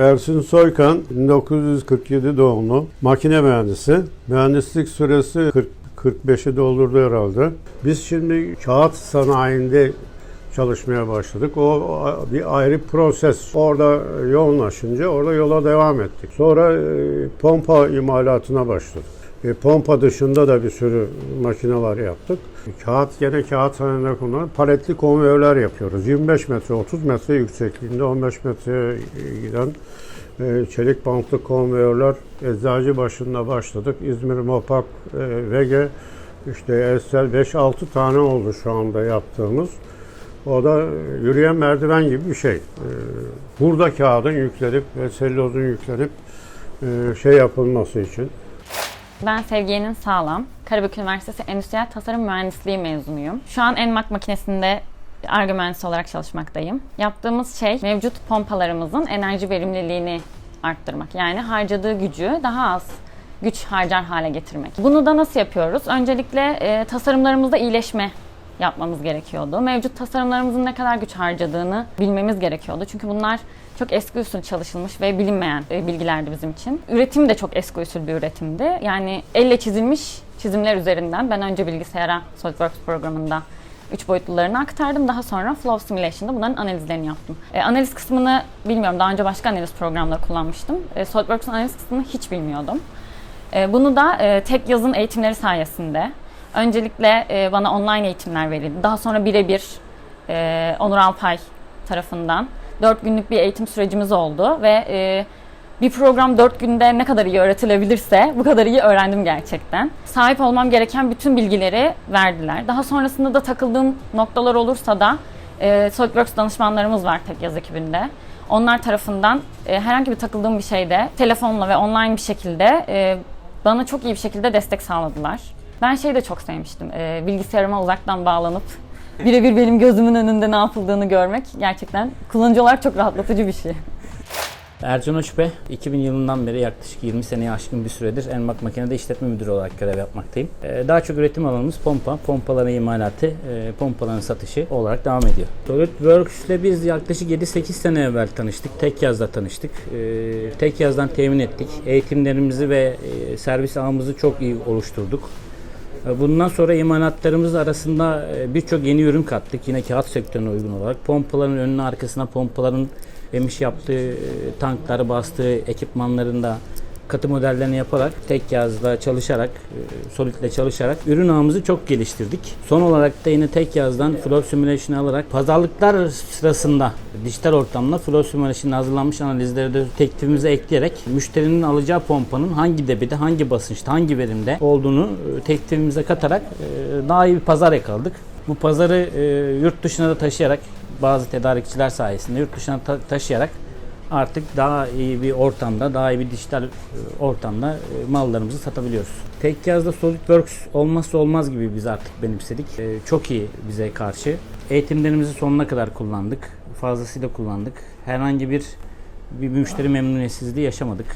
Ersin Soykan 1947 doğumlu makine mühendisi. Mühendislik süresi 40 45'i doldurdu herhalde. Biz şimdi kağıt sanayinde çalışmaya başladık. O bir ayrı proses. Orada yoğunlaşınca orada yola devam ettik. Sonra e, pompa imalatına başladık. E, pompa dışında da bir sürü makineler yaptık. Kağıt gene kağıt sanayinde kullanılan paletli konveyörler yapıyoruz. 25 metre 30 metre yüksekliğinde 15 metreye giden e, çelik bantlı konveyörler eczacı başında başladık. İzmir Mopak, e, Vege, işte Estel 5-6 tane oldu şu anda yaptığımız. O da yürüyen merdiven gibi bir şey. E, Burada kağıdın yüklenip ve sellozun yüklenip e, şey yapılması için. Ben Sevgiye'nin Sağlam, Karabük Üniversitesi Endüstriyel Tasarım Mühendisliği mezunuyum. Şu an Enmak makinesinde arge mühendisi olarak çalışmaktayım. Yaptığımız şey mevcut pompalarımızın enerji verimliliğini arttırmak. Yani harcadığı gücü daha az güç harcar hale getirmek. Bunu da nasıl yapıyoruz? Öncelikle e, tasarımlarımızda iyileşme yapmamız gerekiyordu. Mevcut tasarımlarımızın ne kadar güç harcadığını bilmemiz gerekiyordu. Çünkü bunlar çok eski usul çalışılmış ve bilinmeyen e, bilgilerdi bizim için. Üretim de çok eski usul bir üretimdi. Yani elle çizilmiş çizimler üzerinden ben önce bilgisayara SolidWorks programında üç boyutlularını aktardım. Daha sonra Flow Simulation'da bunların analizlerini yaptım. E, analiz kısmını bilmiyorum. Daha önce başka analiz programları kullanmıştım. E, SolidWorks'un analiz kısmını hiç bilmiyordum. E, bunu da e, tek yazın eğitimleri sayesinde öncelikle e, bana online eğitimler verildi. Daha sonra birebir e, Onur Alpay tarafından 4 günlük bir eğitim sürecimiz oldu ve e, bir program 4 günde ne kadar iyi öğretilebilirse bu kadar iyi öğrendim gerçekten. Sahip olmam gereken bütün bilgileri verdiler. Daha sonrasında da takıldığım noktalar olursa da e, SolidWorks danışmanlarımız var tek yaz ekibinde. Onlar tarafından e, herhangi bir takıldığım bir şeyde telefonla ve online bir şekilde e, bana çok iyi bir şekilde destek sağladılar. Ben şeyi de çok sevmiştim. E, bilgisayarıma uzaktan bağlanıp birebir benim gözümün önünde ne yapıldığını görmek gerçekten kullanıcı olarak çok rahatlatıcı bir şey. Ercan Uçbe, 2000 yılından beri yaklaşık 20 seneye aşkın bir süredir Enmak Makine'de işletme müdürü olarak görev yapmaktayım. Ee, Daha çok üretim alanımız pompa, pompaların imalatı, e, pompaların satışı olarak devam ediyor. SolidWorks ile biz yaklaşık 7-8 sene evvel tanıştık. Tek yazda tanıştık. Ee, Tek yazdan temin ettik. Eğitimlerimizi ve e, servis ağımızı çok iyi oluşturduk. E, Bundan sonra imalatlarımız arasında e, birçok yeni ürün kattık. Yine kağıt sektörüne uygun olarak. Pompaların önüne arkasına pompaların emiş yaptığı e, tankları bastığı ekipmanlarında katı modellerini yaparak tek yazda çalışarak, e, Solid'le çalışarak ürün ağımızı çok geliştirdik. Son olarak da yine tek yazdan Flow Simulation alarak pazarlıklar sırasında dijital ortamda Flow Simulation'ın hazırlanmış analizleri de teklifimize ekleyerek müşterinin alacağı pompanın hangi debide, hangi basınçta, hangi verimde olduğunu e, teklifimize katarak e, daha iyi bir pazar yakaladık. Bu pazarı yurt dışına da taşıyarak bazı tedarikçiler sayesinde yurt dışına ta- taşıyarak artık daha iyi bir ortamda, daha iyi bir dijital e, ortamda e, mallarımızı satabiliyoruz. Tek yazda SolidWorks olmazsa olmaz gibi biz artık benimsedik. E, Çok iyi bize karşı. Eğitimlerimizi sonuna kadar kullandık. Fazlasıyla kullandık. Herhangi bir bir müşteri memnuniyetsizliği yaşamadık.